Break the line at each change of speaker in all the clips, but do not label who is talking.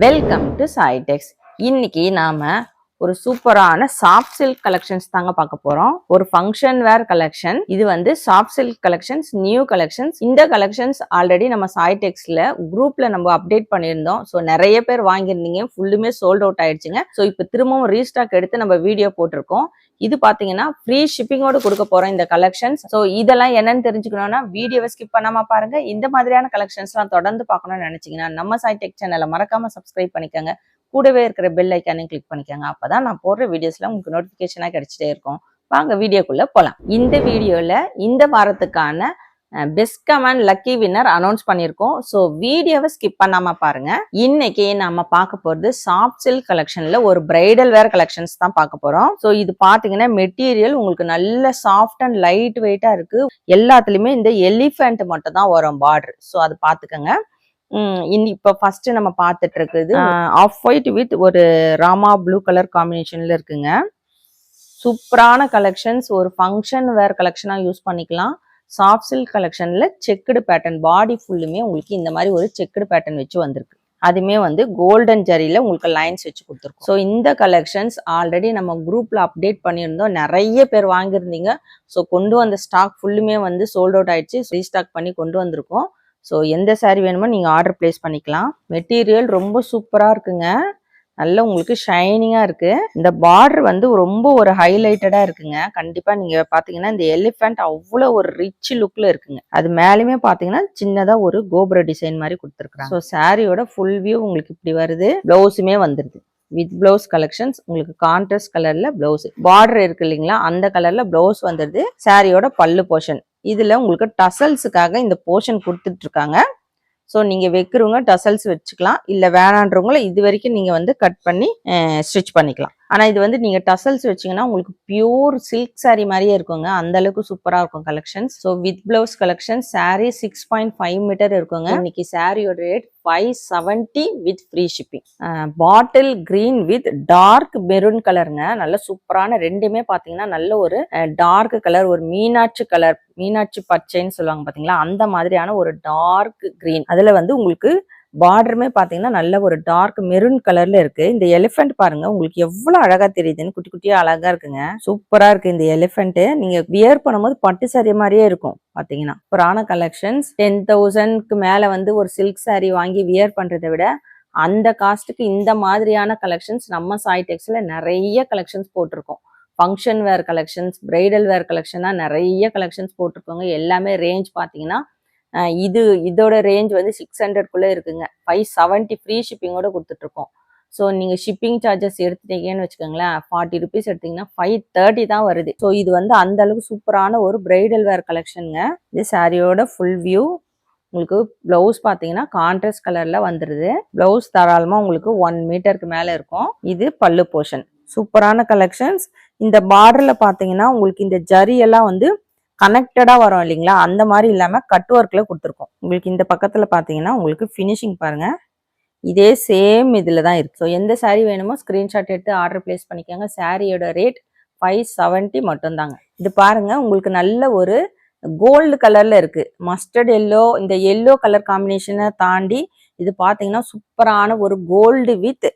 Welcome to சாய்டெக்ஸ் இன்னைக்கு நாம ஒரு சூப்பரான சாஃப்ட் சில்க் கலெக்ஷன்ஸ் தாங்க பார்க்க போறோம். ஒரு ஃபங்க்ஷன் வேர் கலெக்ஷன் இது வந்து soft silk collections new collections இந்த கலெக்ஷன்ஸ் ஆல்ரெடி நம்ம சாய்டெக்ஸ்ல குரூப்ல நம்ம அப்டேட் பண்ணியிருந்தோம். ஸோ நிறைய பேர் வாங்கியிருந்தீங்க. ஃபுல்லுமே சோல்ட் அவுட் ஆயிடுச்சுங்க. ஸோ இப்போ திரும்பவும் ரீஸ்டாக் எடுத்து நம்ம வீடியோ போட்டிருக்கோம். இது பாத்தீங்கன்னா ஃப்ரீ ஷிப்பிங்கோட கொடுக்க போறோம் இந்த கலெக்ஷன்ஸ் ஸோ இதெல்லாம் என்னன்னு தெரிஞ்சுக்கணும்னா வீடியோவை ஸ்கிப் பண்ணாம பாருங்க. இந்த மாதிரியான கலெக்ஷன்ஸ்லாம் தொடர்ந்து பார்க்கணும்னு நினைச்சீங்கன்னா நம்ம சாய்டெக் சேனலை மறக்காம சப்ஸ்கிரைப் பண்ணிக்கோங்க. கூடவே இருக்கிற பெல் ஐக்கானையும் கிளிக் பண்ணிக்கோங்க. அப்பதான் நான் போடுற வீடியோஸில் உங்களுக்கு நோட்டிஃபிகேஷனாக கிடைச்சிட்டே இருக்கும். வாங்க வீடியோக்குள்ளே போகலாம் இந்த வீடியோவில் இந்த வாரத்துக்கான best comment lucky winner announce பண்ணியிருக்கோம். ஸோ வீடியோவை ஸ்கிப் பண்ணாமல் பாருங்கள் இன்னைக்கு நம்ம பார்க்க போகிறது சாஃப்ட் சில்க் கலெக்ஷனில் ஒரு பிரைடல் வேர் கலெக்ஷன்ஸ் தான் பார்க்க போகிறோம் ஸோ இது பார்த்தீங்கன்னா மெட்டீரியல் உங்களுக்கு நல்ல சாஃப்ட் அண்ட் லைட் வெயிட்டாக இருக்கு. எல்லாத்துலேயுமே இந்த எலிஃபெண்ட் மட்டும் தான் வரும் பார்டர் ஸோ அது பார்த்துக்கோங்க. உம் இனி இப்போ ஃபர்ஸ்ட் நம்ம பார்த்துட்டு இருக்குது ஆஃப் ஒயிட் வித் ஒரு ராமா ப்ளூ கலர் காம்பினேஷன்ல இருக்குங்க. சூப்பரான கலெக்ஷன்ஸ் ஒரு ஃபங்க்ஷன் வேர் கலெக்ஷனா யூஸ் பண்ணிக்கலாம். சாஃப்ட் சில்க் கலெக்ஷன்ல செக்குடு பேட்டர்ன் பாடி ஃபுல்லுமே உங்களுக்கு இந்த மாதிரி ஒரு செக்குடு பேட்டர்ன் வச்சு வந்திருக்கு. அதுமே வந்து கோல்டன் ஜரியில உங்களுக்கு லைன்ஸ் வச்சு கொடுத்துருக்கோம். ஸோ இந்த கலெக்ஷன்ஸ் ஆல்ரெடி நம்ம குரூப்ல அப்டேட் பண்ணியிருந்தோம். நிறைய பேர் வாங்கியிருந்தீங்க. ஸோ கொண்டு வந்த ஸ்டாக் ஃபுல்லுமே வந்து சோல்ட் அவுட் ஆயிடுச்சு. ரீஸ்டாக் பண்ணி கொண்டு வந்திருக்கோம். ஸோ எந்த சாரீ வேணுமோ நீங்கள் ஆர்டர் ப்ளேஸ் பண்ணிக்கலாம். மெட்டீரியல் ரொம்ப சூப்பராக இருக்குங்க. நல்ல உங்களுக்கு ஷைனிங்காக இருக்குது இந்த பார்டர் வந்து ரொம்ப ஒரு ஹைலைட்டடாக இருக்குங்க. கண்டிப்பாக நீங்கள் பார்த்தீங்கன்னா இந்த எலிஃபென்ட் அவ்வளோ ஒரு ரிச் லுக்கில் இருக்குங்க. அது மேலேயுமே பார்த்தீங்கன்னா சின்னதாக ஒரு கோபுர டிசைன் மாதிரி கொடுத்துருக்குறாங்க. ஸோ சாரியோட ஃபுல் வியூ உங்களுக்கு இப்படி வருது. ப்ளவுஸுமே வந்துடுது வித் பிளவுஸ் கலெக்ஷன்ஸ் உங்களுக்கு கான்ட்ராஸ்ட் கலர்ல பிளவுஸ் பார்டர் இருக்கு இல்லைங்களா? அந்த கலர்ல பிளவுஸ் வந்துடுது சாரியோட பல்லு போர்ஷன் இதுல உங்களுக்கு டசல்ஸுக்காக இந்த போர்ஷன் கொடுத்துட்டு இருக்காங்க. ஸோ நீங்க வைக்கிறவங்க டசல்ஸ் வச்சுக்கலாம். இல்லை வேணான்றவங்கள இது வரைக்கும் நீங்க வந்து கட் பண்ணி ஸ்டிச் பண்ணிக்கலாம். ஆனால் இது வந்து நீங்கள் டசல்ஸ் வச்சீங்கன்னா உங்களுக்கு பியூர் சில்க் சாரீ மாதிரியே இருக்குங்க. அந்த அளவுக்கு சூப்பராக இருக்கும் collections so with blouse collection sari six point five metre இருக்குங்க. இன்னைக்கு சாரியோட rate five seventy with free shipping bottle green with dark maroon கலருங்க நல்ல சூப்பரான ரெண்டுமே பார்த்தீங்கன்னா நல்ல ஒரு டார்க் கலர் ஒரு மீனாட்சி கலர் மீனாட்சி பச்சைன்னு சொல்லுவாங்க பார்த்தீங்களா அந்த மாதிரியான ஒரு டார்க் கிரீன் அதில் வந்து உங்களுக்கு பார்டருமே பார்த்தீங்கன்னா நல்ல ஒரு டார்க் மெரூன் கலர்ல இருக்கு. இந்த எலிஃபென்ட் பாருங்க உங்களுக்கு எவ்வளோ அழகா தெரியுதுன்னு குட்டி குட்டியா அழகா இருக்குங்க. சூப்பரா இருக்கு இந்த எலிஃபென்ட் நீங்க வியர் பண்ணும்போது பட்டு saree மாதிரியே இருக்கும் பாத்தீங்கன்னா புராண கலெக்ஷன்ஸ் டென் தௌசண்ட்க்கு மேல வந்து ஒரு சில்க் saree வாங்கி வியர் பண்றதை விட அந்த காஸ்ட்டுக்கு இந்த மாதிரியான கலெக்ஷன்ஸ் நம்ம சாய் டெக்ஸ்ல நிறைய கலெக்ஷன்ஸ் போட்டிருக்கோம். Function wear collections bridal wear கலெக்ஷனாக நிறைய கலெக்ஷன்ஸ் போட்டிருக்கோங்க. எல்லாமே ரேஞ்ச் பார்த்தீங்கன்னா இது இதோட ரேஞ்ச் வந்து சிக்ஸ் ஹண்ட்ரட்குள்ளே இருக்குங்க. ஃபைவ் செவன்ட்டி ஃப்ரீ ஷிப்பிங்கோட கொடுத்துட்ருக்கோம். ஸோ நீங்கள் ஷிப்பிங் சார்ஜஸ் எடுத்துட்டீங்கன்னு வச்சுக்கோங்களேன் ஃபார்ட்டி ருபீஸ் எடுத்தீங்கன்னா ஃபைவ் தேர்ட்டி தான் வருது. ஸோ இது வந்து அந்த அளவுக்கு சூப்பரான ஒரு பிரைடல் வேர் கலெக்ஷனுங்க இது சாரியோட ஃபுல் வியூ உங்களுக்கு ப்ளவுஸ் பார்த்தீங்கன்னா கான்ட்ராஸ்ட் கலரில் வந்துடுது ப்ளவுஸ் தாராளமாக உங்களுக்கு ஒன் மீட்டருக்கு மேலே இருக்கும். இது பல்லு போர்ஷன் சூப்பரான கலெக்ஷன்ஸ் இந்த பார்டரில் பார்த்தீங்கன்னா உங்களுக்கு இந்த ஜரியெல்லாம் வந்து கனெக்டடாக வரும் இல்லைங்களா? அந்த மாதிரி இல்லாமல் கட் ஒர்க்கில் கொடுத்துருக்கோம். உங்களுக்கு இந்த பக்கத்தில் பார்த்தீங்கன்னா உங்களுக்கு ஃபினிஷிங் பாருங்கள் இதே சேம் இதில் தான் இருக்குது ஸோ எந்த சாரீ வேணுமோ ஸ்க்ரீன்ஷாட் எடுத்து ஆர்டர் ப்ளேஸ் பண்ணிக்கோங்க. சாரியோட ரேட் ஃபைவ் செவன்ட்டி மட்டும்தாங்க. இது பாருங்கள் உங்களுக்கு நல்ல ஒரு கோல்டு கலரில் இருக்குது மஸ்டர்ட் எல்லோ இந்த எல்லோ கலர் காம்பினேஷனை தாண்டி இது பார்த்தீங்கன்னா சூப்பரான ஒரு கோல்டு வித்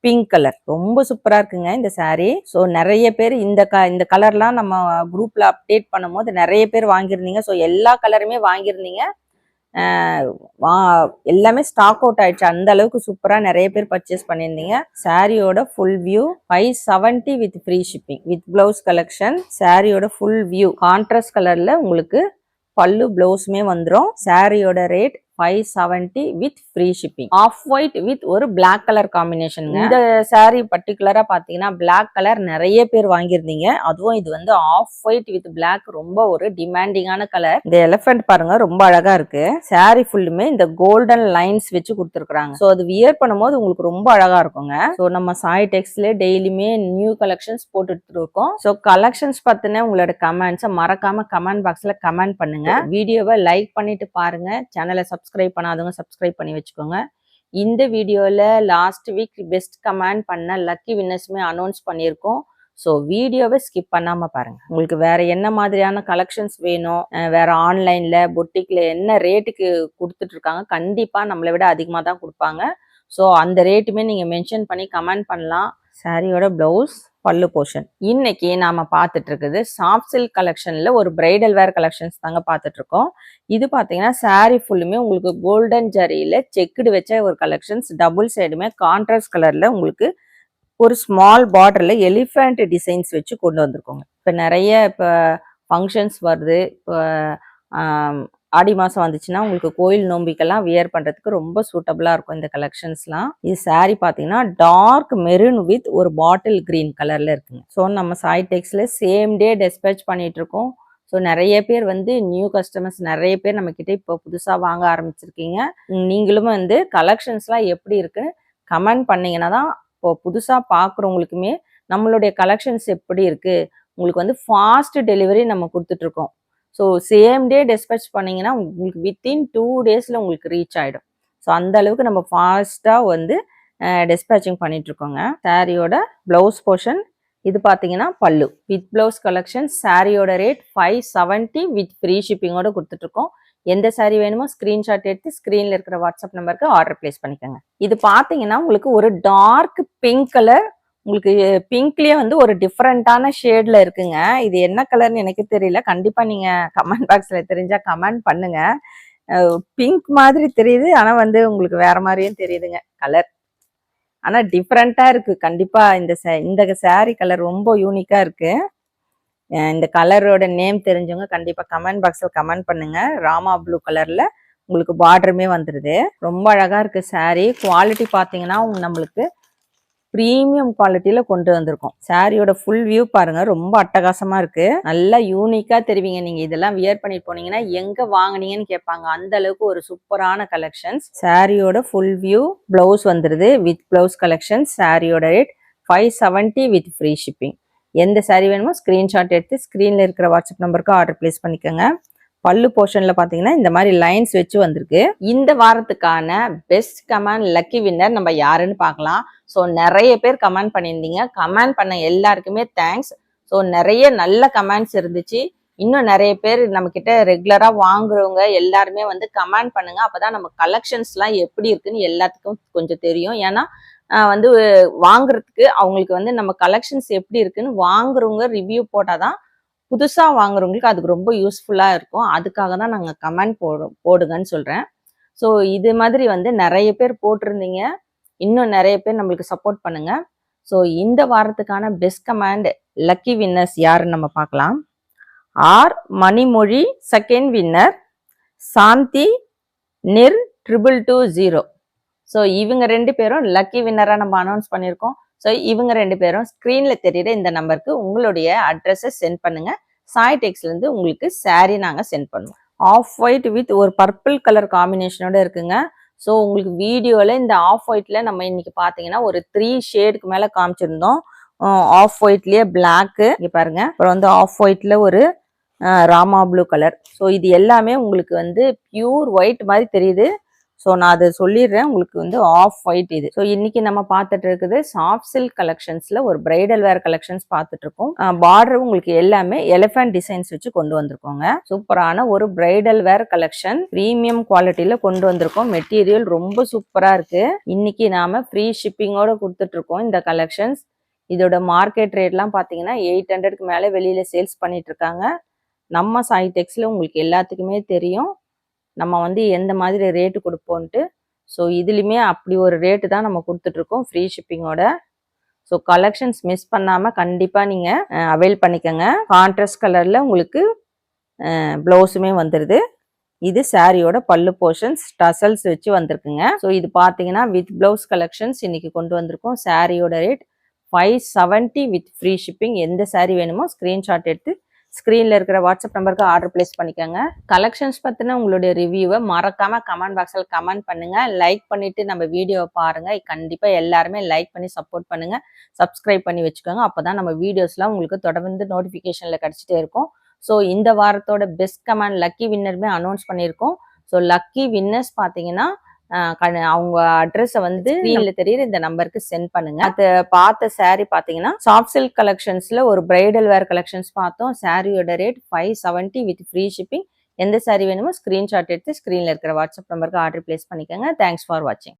பிங்க் கலர் ரொம்ப சூப்பராக இருக்குங்க இந்த சாரீ ஸோ நிறைய பேர் இந்த க இந்த கலர்லாம் நம்ம குரூப்பில் அப்டேட் பண்ணும்போது நிறைய பேர் வாங்கியிருந்தீங்க. ஸோ எல்லா கலருமே வாங்கியிருந்தீங்க. வா- எல்லாமே ஸ்டாக் அவுட் ஆயிடுச்சு. அந்த அளவுக்கு சூப்பராக நிறைய பேர் பர்ச்சேஸ் பண்ணியிருந்தீங்க. சாரியோட full view five seventy with free shipping with blouse collection சாரியோட ஃபுல் வியூ கான்ட்ராஸ்ட் கலரில் உங்களுக்கு பல்லு பிளவுஸுமே வந்துடும் சாரியோட rate five seventy with free shipping off white with ஒரு Black கலர் காம்பினேஷன் இந்த saree பர்டிகுலரா பாத்தீங்கன்னா Black கலர் நிறைய பேர் வாங்கியிருந்தீங்க. அதுவும் இது வந்து ஆஃப் ஒயிட் வித் Black ரொம்ப ஒரு டிமாண்டிங்கான கலர் இந்த எலிஃபென்ட் பாருங்க ரொம்ப அழகா இருக்கு. Saree ஃபுல்லுமே இந்த கோல்டன் லைன்ஸ் வச்சு கொடுத்துருக்காங்க ஸோ அது வியர் பண்ணும்போது உங்களுக்கு ரொம்ப அழகா இருக்குங்க. ஸோ நம்ம சாய் டெக்ஸ்ட்ல டெய்லியுமே நியூ கலெக்ஷன்ஸ் போட்டுட்டு இருக்கோம் ஸோ கலெக்ஷன்ஸ் பத்தின உங்களோட கமெண்ட்ஸை மறக்காம கமெண்ட் பாக்ஸ்ல கமெண்ட் பண்ணுங்க. வீடியோவை லைக் பண்ணிட்டு பாருங்க. சேனலை சப்ஸ்கிரைப் பண்ணாதவங்க சப்ஸ்கிரைப் பண்ணி வச்சுக்கோங்க. இந்த வீடியோவில் லாஸ்ட் வீக் பெஸ்ட் கமெண்ட் பண்ண லக்கி வின்னர்ஸுமே அனௌன்ஸ் பண்ணியிருக்கோம். ஸோ வீடியோவை ஸ்கிப் பண்ணாமல் பாருங்கள் உங்களுக்கு வேற என்ன மாதிரியான கலெக்ஷன்ஸ் வேணும்? வேறு வேற பொட்டிக்கில் என்ன ரேட்டுக்கு கொடுத்துட்ருக்காங்க? கண்டிப்பாக நம்மளை விட அதிகமாக தான் கொடுப்பாங்க. ஸோ அந்த ரேட்டுமே நீங்கள் மென்ஷன் பண்ணி கமெண்ட் பண்ணலாம். சாரியோட ப்ளவுஸ் பல்லு போர்ஷன் இன்னைக்கு நாம பார்த்துட்டு இருக்குது சாஃப்ட் சில்க் கலெக்ஷன்ல ஒரு பிரைடல் வேர் கலெக்ஷன்ஸ் தாங்க பார்த்துட்டு இருக்கோம் இது பார்த்தீங்கன்னா சாரி ஃபுல்லுமே உங்களுக்கு கோல்டன் ஜரியில செக்குடு வச்ச ஒரு கலெக்ஷன்ஸ் டபுள் சைடுமே கான்ட்ராஸ்ட் கலர்ல உங்களுக்கு ஒரு ஸ்மால் பார்டர்ல எலிஃபென்ட் டிசைன்ஸ் வச்சு கொண்டு வந்திருக்கோங்க. இப்போ நிறைய இப்போ ஃபங்க்ஷன்ஸ் வருது. இப்போ ஆடி மாதம் வந்துச்சுன்னா உங்களுக்கு கோயில் நோம்பிக்கெல்லாம் வியர் பண்ணுறதுக்கு ரொம்ப சூட்டபுளாக இருக்கும் இந்த கலெக்ஷன்ஸ்லாம் இது சாரீ பார்த்தீங்கன்னா டார்க் மெரூன் வித் ஒரு பாட்டில் கிரீன் கலரில் இருக்குங்க. ஸோ நம்ம சாய் டெக்ஸில் சேம் டே டெஸ்பேச் பண்ணிகிட்ருக்கோம் ஸோ நிறைய பேர் வந்து நியூ கஸ்டமர்ஸ் நிறைய பேர் நம்மக்கிட்ட இப்போ புதுசாக வாங்க ஆரம்பிச்சிருக்கீங்க. நீங்களும் வந்து கலெக்ஷன்ஸ்லாம் எப்படி இருக்குன்னு கமெண்ட் பண்ணிங்கன்னா தான் இப்போ புதுசாக பார்க்குறவங்களுக்குமே நம்மளுடைய கலெக்ஷன்ஸ் எப்படி இருக்குது உங்களுக்கு வந்து ஃபாஸ்ட் டெலிவரி நம்ம கொடுத்துட்ருக்கோம் ஸோ சேம் டே டெஸ்பேச் பண்ணிங்கன்னா உங்களுக்கு வித்தின் டூ டேஸில் உங்களுக்கு ரீச் ஆகிடும் ஸோ அந்த அளவுக்கு நம்ம ஃபாஸ்ட்டாக வந்து டெஸ்பேச்சிங் பண்ணிட்டு இருக்கோங்க சாரியோட ப்ளவுஸ் போர்ஷன் இது பார்த்தீங்கன்னா பல்லு. வித் ப்ளவுஸ் கலெக்ஷன் சாரியோட rate five seventy with free ஷிப்பிங்கோட கொடுத்துட்ருக்கோம் எந்த சாரி வேணுமோ ஸ்க்ரீன்ஷாட் எடுத்து ஸ்க்ரீனில் இருக்கிற வாட்ஸ்அப் நம்பருக்கு ஆர்டர் ப்ளேஸ் பண்ணிக்கோங்க. இது பார்த்தீங்கன்னா உங்களுக்கு ஒரு டார்க் பிங்க் கலர் உங்களுக்கு பிங்க்லேயே வந்து ஒரு டிஃப்ரெண்ட்டான ஷேடில் இருக்குங்க. இது என்ன கலர்னு எனக்கு தெரியல. கண்டிப்பாக நீங்கள் கமெண்ட் பாக்ஸில் தெரிஞ்சால் கமெண்ட் பண்ணுங்கள் பிங்க் மாதிரி தெரியுது. ஆனால் வந்து உங்களுக்கு வேறு மாதிரியும் தெரியுதுங்க கலர். ஆனால் டிஃப்ரெண்ட்டாக இருக்குது கண்டிப்பாக இந்த சே இந்த saree கலர் ரொம்ப யூனிக்காக இருக்குது இந்த கலரோட நேம் தெரிஞ்சவங்க கண்டிப்பாக கமெண்ட் பாக்ஸில் கமெண்ட் பண்ணுங்கள் ராமா ப்ளூ கலரில் உங்களுக்கு பார்டருமே வந்துடுது ரொம்ப அழகாக இருக்குது சாரீ குவாலிட்டி பார்த்தீங்கன்னா நம்மளுக்கு ப்ரீமியம் குவாலிட்டியில கொண்டு வந்திருக்கோம். சாரியோட ஃபுல் வியூ பாருங்க ரொம்ப அட்டகாசமா இருக்கு. நல்லா யூனிக்கா தெரிவிங்க நீங்க. இதெல்லாம் வியர் பண்ணிட்டு போனீங்கன்னா எங்க வாங்குனீங்கன்னு கேட்பாங்க. அந்த அளவுக்கு ஒரு சூப்பரான கலெக்ஷன்ஸ் சாரியோட ஃபுல் வியூ பிளவுஸ் வந்துருது வித் பிளவுஸ் கலெக்ஷன் சாரியோட rate five seventy with free shipping எந்த சாரி வேணுமோ ஸ்கிரீன்ஷாட் எடுத்து ஸ்க்ரீனில் இருக்கிற வாட்ஸ்அப் நம்பருக்கு ஆர்டர் பிளேஸ் பண்ணிக்கோங்க. பல்லு போர்ஷன்ல பாத்தீங்கன்னா இந்த மாதிரி லைன்ஸ் வச்சு வந்திருக்கு. இந்த வாரத்துக்கான பெஸ்ட் கமெண்ட் லக்கி வின்னர் நம்ம யாருன்னு பார்க்கலாம். ஸோ நிறைய பேர் கமெண்ட் பண்ணியிருந்தீங்க. கமெண்ட் பண்ண எல்லாருக்குமே தேங்க்ஸ் ஸோ நிறைய நல்ல கமெண்ட்ஸ் இருந்துச்சு. இன்னும் நிறைய பேர் நம்ம கிட்ட ரெகுலரா வாங்குறவங்க எல்லாருமே வந்து கமெண்ட் பண்ணுங்க. அப்பதான் நம்ம கலெக்ஷன்ஸ்லாம் எப்படி இருக்குன்னு எல்லாத்துக்கும் கொஞ்சம் தெரியும். ஏன்னா வந்து வாங்குறதுக்கு அவங்களுக்கு வந்து நம்ம கலெக்ஷன்ஸ் எப்படி இருக்குன்னு வாங்குறவங்க ரிவ்யூ போட்டாதான் புதுசாக வாங்குறவங்களுக்கு அதுக்கு ரொம்ப யூஸ்ஃபுல்லாக இருக்கும். அதுக்காக தான் நாங்கள் கமெண்ட் போடு போடுங்கன்னு சொல்கிறேன் ஸோ இது மாதிரி வந்து நிறைய பேர் போட்டிருந்தீங்க. இன்னும் நிறைய பேர் நம்மளுக்கு சப்போர்ட் பண்ணுங்கள் ஸோ இந்த வாரத்துக்கான பெஸ்ட் கமாண்ட் லக்கி வின்னர்ஸ் யாருன்னு நம்ம பார்க்கலாம். R Manimozhi second winner Shanthi நிர் triple two zero so இவங்க ரெண்டு பேரும் லக்கி வின்னராக நம்ம அனௌன்ஸ் பண்ணியிருக்கோம். ஸோ இவங்க ரெண்டு பேரும் ஸ்க்ரீனில் தெரியுற இந்த நம்பருக்கு உங்களுடைய அட்ரஸை சென்ட் பண்ணுங்கள் சாய் டெக்ஸ்லேருந்து உங்களுக்கு சாரீ நாங்கள் சென்ட் பண்ணுவோம். ஆஃப் ஒயிட் வித் ஒரு பர்பிள் கலர் காம்பினேஷனோட இருக்குங்க. ஸோ உங்களுக்கு வீடியோவில் இந்த ஆஃப் ஒயிட்டில் நம்ம இன்னைக்கு பார்த்தீங்கன்னா ஒரு த்ரீ ஷேடுக்கு மேலே காமிச்சிருந்தோம். ஆஃப் ஒயிட்லேயே பிளாக்கு இங்கே பாருங்க. அப்புறம் வந்து ஆஃப் ஒயிட்டில் ஒரு ராமா ப்ளூ கலர் ஸோ இது எல்லாமே உங்களுக்கு வந்து பியூர் ஒயிட் மாதிரி தெரியுது. ஸோ நான் அதை சொல்லிடுறேன். உங்களுக்கு வந்து ஆஃப் ஒயிட் இது. ஸோ இன்னைக்கு நம்ம பார்த்துட்டு இருக்குது சாஃப்ட் சில்க் கலெக்ஷன்ஸ்ல ஒரு பிரைடல் வேர் கலெக்ஷன்ஸ் பார்த்துட்டு இருக்கோம். பார்டர் உங்களுக்கு எல்லாமே எலிஃபென்ட் டிசைன்ஸ் வச்சு கொண்டு வந்திருக்கோங்க. சூப்பரான ஒரு பிரைடல் வேர் கலெக்ஷன் ப்ரீமியம் குவாலிட்டியில கொண்டு வந்திருக்கோம். மெட்டீரியல் ரொம்ப சூப்பரா இருக்கு. இன்னைக்கு நாம ஃப்ரீ ஷிப்பிங்கோட கொடுத்துட்டு இருக்கோம் இந்த கலெக்ஷன்ஸ் இதோட மார்க்கெட் ரேட்லாம் பார்த்தீங்கன்னா எயிட் ஹண்ட்ரட்க்கு மேலே வெளியில சேல்ஸ் பண்ணிட்டு இருக்காங்க. நம்ம சாய்டெக்ஸில் உங்களுக்கு எல்லாத்துக்குமே தெரியும். நம்ம வந்து எந்த மாதிரி ரேட்டு கொடுப்போன்ட்டு ஸோ இதுலையுமே அப்படி ஒரு ரேட்டு தான் நம்ம கொடுத்துட்ருக்கோம் ஃப்ரீ ஷிப்பிங்கோட ஸோ கலெக்ஷன்ஸ் மிஸ் பண்ணாமல் கண்டிப்பாக நீங்கள் அவைல் பண்ணிக்கோங்க. கான்ட்ராஸ்ட் கலரில் உங்களுக்கு ப்ளவுஸுமே வந்துடுது இது சாரியோட பல்லு போர்ஷன்ஸ் டசல்ஸ் வச்சு வந்திருக்குங்க. ஸோ இது பார்த்தீங்கன்னா வித் ப்ளவுஸ் கலெக்ஷன்ஸ் இன்னைக்கு கொண்டு வந்திருக்கோம். சாரியோட rate five seventy with free shipping எந்த சாரீ வேணுமோ ஸ்க்ரீன்ஷாட் எடுத்து ஸ்க்ரீனில் இருக்கிற வாட்ஸ்அப் நம்பருக்கு ஆர்டர் பிளேஸ் பண்ணிக்கோங்க. கலெக்ஷன்ஸ் பற்றின உங்களுடைய ரிவ்யூவை மறக்காமல் கமெண்ட் பாக்ஸில் கமெண்ட் பண்ணுங்கள் லைக் பண்ணிவிட்டு நம்ம வீடியோவை பாருங்கள் கண்டிப்பாக எல்லாருமே லைக் பண்ணி சப்போர்ட் பண்ணுங்கள் சப்ஸ்கிரைப் பண்ணி வச்சுக்கோங்க. அப்பதான் நம்ம வீடியோஸ்லாம் உங்களுக்கு தொடர்ந்து நோட்டிஃபிகேஷனில் கிடச்சிட்டே இருக்கும். ஸோ இந்த வாரத்தோட பெஸ்ட் கமெண்ட் லக்கி வின்னருமே அனௌன்ஸ் பண்ணியிருக்கோம். ஸோ லக்கி வின்னர்ஸ் பார்த்தீங்கன்னா அவங்க அட்ரஸை வந்து ஸ்க்ரீன்ல தெரியுற இந்த நம்பருக்கு சென்ட் பண்ணுங்க. அது பார்த்த saree பார்த்தீங்கன்னா சாஃப்ட் சில்க் கலெக்ஷன்ஸ்ல ஒரு பிரைடல் வேர் கலெக்ஷன்ஸ் பார்த்தோம். சாரியோட rate five seventy with free shipping எந்த saree வேணுமோ ஸ்க்ரீன்ஷாட் எடுத்து ஸ்க்ரீன்ல இருக்கிற வாட்ஸ்அப் நம்பருக்கு ஆர்டர் பிளேஸ் பண்ணிக்கோங்க. தேங்க்ஸ் ஃபார் வாட்சிங்